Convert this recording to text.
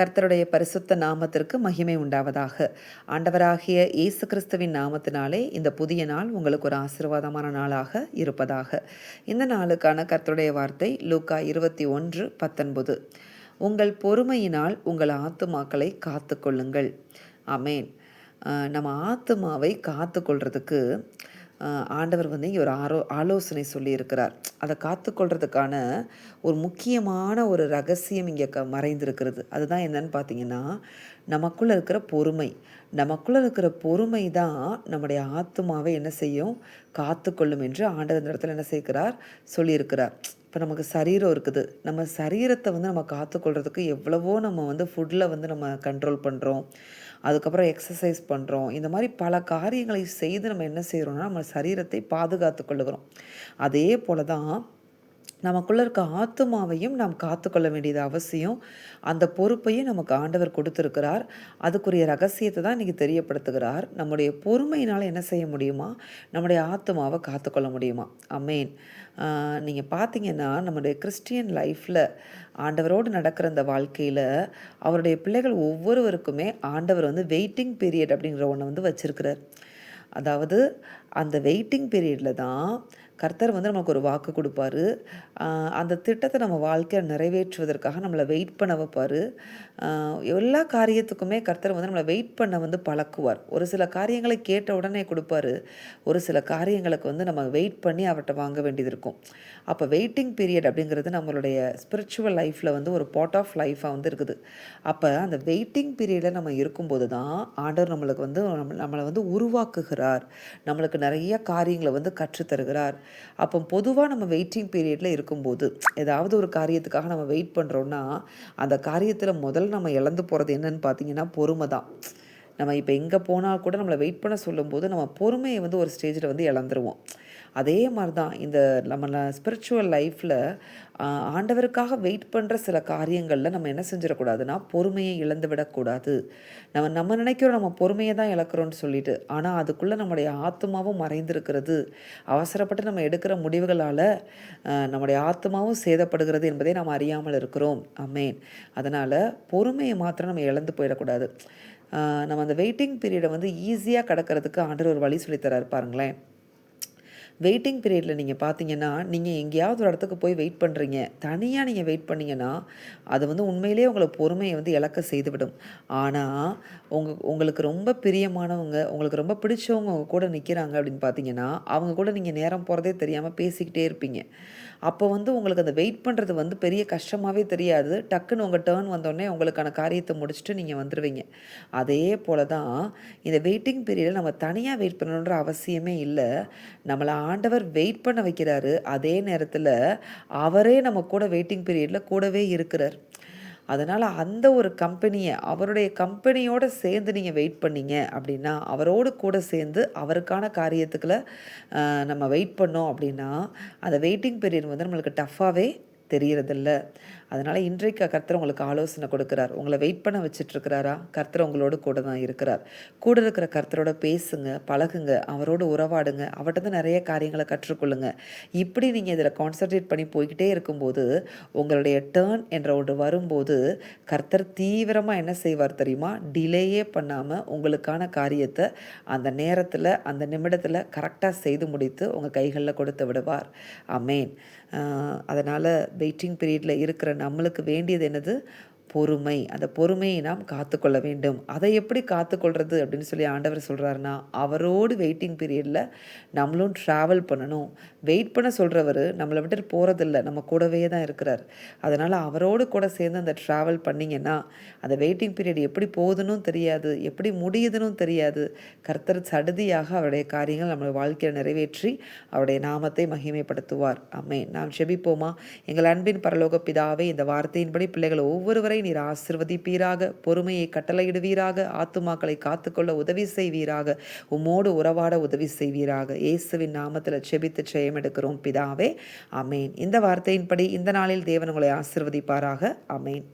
கர்த்தருடைய பரிசுத்த நாமத்திற்கு மகிமை உண்டாவதாக. ஆண்டவராகிய இயேசு கிறிஸ்துவின் நாமத்தினாலே இந்த புதிய நாள் உங்களுக்கு ஒரு ஆசீர்வாதமான நாளாக இருப்பதாக. இந்த நாளுக்கான கர்த்தருடைய வார்த்தை லூக்கா இருபத்தி ஒன்று பத்தொன்பது. உங்கள் பொறுமையினால் உங்கள் ஆத்துமாக்களை காத்து கொள்ளுங்கள் நம்ம ஆத்துமாவை காத்து கொள்றதுக்கு ஆண்டவர் வந்து இங்கே ஒரு ஆரோ ஆலோசனை சொல்லியிருக்கிறார். அதை காத்துக்கொள்கிறதுக்கான ஒரு முக்கியமான ஒரு ரகசியம் இங்கே க மறைந்திருக்கிறது. அதுதான் என்னன்னு பார்த்தீங்கன்னா நமக்குள்ளே இருக்கிற பொறுமை. நமக்குள்ளே இருக்கிற பொறுமை தான் நம்முடைய ஆத்துமாவை என்ன செய்யும்? காத்துக்கொள்ளும் என்று ஆண்டவர் இந்த இடத்துல என்ன செய்கிறார்? சொல்லியிருக்கிறார். இப்போ நமக்கு சரீரம் இருக்குது. நம்ம சரீரத்தை வந்து நம்ம காத்துக்கொள்றதுக்கு எவ்வளவோ நம்ம வந்து ஃபுட்டில் வந்து நம்ம கண்ட்ரோல் பண்ணுறோம் அதுக்கப்புறம் எக்ஸசைஸ் பண்ணுறோம் இந்த மாதிரி பல காரியங்களை செய்து நம்ம என்ன செய்கிறோம்னா நம்ம சரீரத்தை பாதுகாத்து கொள்ளுகிறோம் அதே போல தான் நமக்குள்ள இருக்க ஆத்துமாவையும் நாம் காத்துக்கொள்ள வேண்டியது அவசியம். அந்த பொறுப்பையும் நமக்கு ஆண்டவர் கொடுத்துருக்கிறார். அதுக்குரிய ரகசியத்தை தான் இன்றைக்கி தெரியப்படுத்துகிறார். நம்முடைய பொறுமையினால் என்ன செய்ய முடியுமா? நம்முடைய ஆத்துமாவை காத்துக்கொள்ள முடியுமா? அமேன் நீங்கள் பார்த்தீங்கன்னா நம்முடைய கிறிஸ்டியன் லைஃப்பில் ஆண்டவரோடு நடக்கிற அந்த வாழ்க்கையில் அவருடைய பிள்ளைகள் ஒவ்வொருவருக்குமே ஆண்டவர் வந்து வெயிட்டிங் பீரியட் அப்படிங்கிற ஒன்று வந்து வச்சுருக்கிறார். அதாவது அந்த வெயிட்டிங் பீரியடில் தான் கர்த்தர் வந்து நமக்கு ஒரு வாக்கு கொடுப்பாரு. அந்த திட்டத்தை நம்ம வாழ்க்கையை நிறைவேற்றுவதற்காக நம்மளை வெயிட் பண்ண வைப்பார். எல்லா காரியத்துக்குமே கர்த்தர் வந்து நம்மளை வெயிட் பண்ண வந்து பழக்குவார். ஒரு சில காரியங்களை கேட்ட உடனே கொடுப்பாரு. ஒரு சில காரியங்களுக்கு வந்து நம்ம வெயிட் பண்ணி அவர்கிட்ட வாங்க வேண்டியது இருக்கும். அப்போ வெயிட்டிங் பீரியட் அப்படிங்கிறது நம்மளுடைய ஸ்பிரிச்சுவல் லைஃப்பில் வந்து ஒரு பார்ட் ஆஃப் லைஃபாக வந்து இருக்குது. அப்போ அந்த வெயிட்டிங் பீரியடில் நம்ம இருக்கும்போது தான் ஆண்டவர் நம்மளுக்கு வந்து நம்ம நம்மளை வந்து உருவாக்குகிறார். நம்மளுக்கு நிறைய காரியங்களை வந்து கற்றுத்தருகிறார். அப்போ பொதுவாக நம்ம வெயிட்டிங் பீரியடில் இருக்கும்போது ஏதாவது ஒரு காரியத்துக்காக நம்ம வெயிட் பண்ணுறோன்னா அந்த காரியத்தில் முதல்ல நம்ம இழந்து போகிறது என்னன்னு பார்த்தீங்கன்னா பொறுமை தான். நம்ம இப்போ எங்கே போனால் கூட நம்மளை வெயிட் பண்ண சொல்லும்போது நம்ம பொறுமையை வந்து ஒரு ஸ்டேஜில் வந்து இழந்துருவோம். அதே மாதிரி தான் இந்த நம்ம ஸ்பிரிச்சுவல் லைஃப்பில் ஆண்டவருக்காக வெயிட் பண்ணுற சில காரியங்களில் நம்ம என்ன செஞ்சிடக்கூடாதுன்னா பொறுமையை இழந்து விடக்கூடாது. நம்ம நம்ம நினைக்கிறோம் நம்ம பொறுமையை தான் இழக்கிறோம்னு சொல்லிட்டு ஆனால் அதுக்குள்ளே நம்முடைய ஆத்மாவும் மறைந்திருக்கிறது. அவசரப்பட்டு நம்ம எடுக்கிற முடிவுகளால் நம்முடைய ஆத்மாவும் சேதப்படுகிறது என்பதை நாம் அறியாமல் இருக்கிறோம். அமேன் அதனால் பொறுமையை மாத்திரம் நம்ம இழந்து போயிடக்கூடாது. நம்ம அந்த வெயிட்டிங் பீரியடை வந்து ஈஸியாக கடக்கிறதுக்கு ஆண்டு ஒரு வழி சொல்லித்தராரு பாருங்களேன். வெயிட்டிங் பீரியடில் நீங்கள் பார்த்தீங்கன்னா நீங்கள் எங்கேயாவது ஒரு இடத்துக்கு போய் வெயிட் பண்ணுறீங்க தனியாக நீங்கள் வெயிட் பண்ணிங்கன்னா அது வந்து உண்மையிலேயே உங்களை பொறுமையை வந்து இழக்க செய்துவிடும். ஆனால் உங்கள் உங்களுக்கு ரொம்ப பிரியமானவங்க உங்களுக்கு ரொம்ப பிடிச்சவங்க அவங்க கூட நிற்கிறாங்க அப்படின்னு பார்த்தீங்கன்னா அவங்க கூட நீங்கள் நேரம் போகிறதே தெரியாமல் பேசிக்கிட்டே இருப்பீங்க. அப்போ வந்து உங்களுக்கு அந்த வெயிட் பண்ணுறது வந்து பெரிய கஷ்டமாகவே தெரியாது. டக்குன்னு உங்கள் டேர்ன் வந்தோடனே உங்களுக்கான காரியத்தை முடிச்சுட்டு நீங்கள் வந்துடுவீங்க அதே போல தான் இந்த வெயிட்டிங் பீரியடில் நம்ம தனியாக வெயிட் பண்ணணுன்ற அவசியமே இல்லை. நம்மளை ஆண்டவர் வெயிட் பண்ண வைக்கிறாரு. அதே நேரத்தில் அவரே நம்ம கூட வெயிட்டிங் பீரியடில் கூடவே இருக்கிறார். அதனால் அந்த ஒரு கம்பெனியை அவருடைய கம்பெனியோடு சேர்ந்து நீங்கள் வெயிட் பண்ணீங்க அப்படின்னா அவரோடு கூட சேர்ந்து அவருக்கான காரியத்துக்குள்ள நம்ம வெயிட் பண்ணோம் அப்படின்னா அந்த வெயிட்டிங் பீரியட் வந்து நம்மளுக்கு டஃப்பாகவே தெரியறதில்ல. அதனால் இன்றைக்கு கர்த்தர் உங்களுக்கு ஆலோசனை கொடுக்குறார். உங்களை வெயிட் பண்ண வச்சிட்ருக்கிறாரா கர்த்தர் உங்களோட கூட தான் இருக்கிறார். கூட இருக்கிற கர்த்தரோட பேசுங்க பழகுங்க அவரோடு உறவாடுங்க அவர்கிட்ட தான் நிறைய காரியங்களை கற்றுக்கொள்ளுங்க. இப்படி நீங்கள் இதில் கான்சென்ட்ரேட் பண்ணி போய்கிட்டே இருக்கும்போது உங்களுடைய டேர்ன் என்ற ஒன்று வரும்போது கர்த்தர் தீவிரமாக என்ன செய்வார் தெரியுமா? டிலேயே பண்ணாமல் உங்களுக்கான காரியத்தை அந்த நேரத்தில் அந்த நிமிடத்தில் கரெக்டாக செய்து முடித்து உங்கள் கைகளில் கொடுத்து விடுவார். அமேன் அதனால் வெயிட்டிங் பீரியடில் இருக்கிற நம்மளுக்கு வேண்டியது என்னது? பொறுமை. அந்த பொறுமையை நாம் காத்துக்கொள்ள வேண்டும். அதை எப்படி காத்துக்கொள்கிறது அப்படின்னு சொல்லி ஆண்டவர் சொல்கிறாருன்னா அவரோடு வெயிட்டிங் பீரியடில் நம்மளும் ட்ராவல் பண்ணணும். வெயிட் பண்ண சொல்கிறவர் நம்மளை விட்டு போகிறதில்ல நம்ம கூடவே தான் இருக்கிறார். அதனால் அவரோடு கூட சேர்ந்து அந்த ட்ராவல் பண்ணிங்கன்னா அந்த வெயிட்டிங் பீரியட் எப்படி போகுதுன்னு தெரியாது. எப்படி முடியுதுன்னு தெரியாது. கர்த்தர் சடுதியாக அவருடைய காரியங்கள் நம்ம வாழ்க்கையில் நிறைவேற்றி அவருடைய நாமத்தை மகிமைப்படுத்துவார். அம்மே நாம் செபிப்போமா எங்கள் அன்பின் பரலோக பிதாவே இந்த வார்த்தையின்படி பிள்ளைகள் ஒவ்வொருவரை நீர் ஆசிர்வதிப்பீராக பொறுமையை கட்டளையிடுவீராக ஆத்துமாக்களை காத்துக்கொள்ள உதவி செய்வீராக உம்மோடு உறவாட உதவி செய்வீராக. இயேசுவின் நாமத்தில் செபித்து ஜெயம் எடுக்கிறோம் பிதாவே. அமேன் இந்த வார்த்தையின்படி இந்த நாளில் தேவன் உங்களை ஆசிர்வதிப்பாராக. அமேன்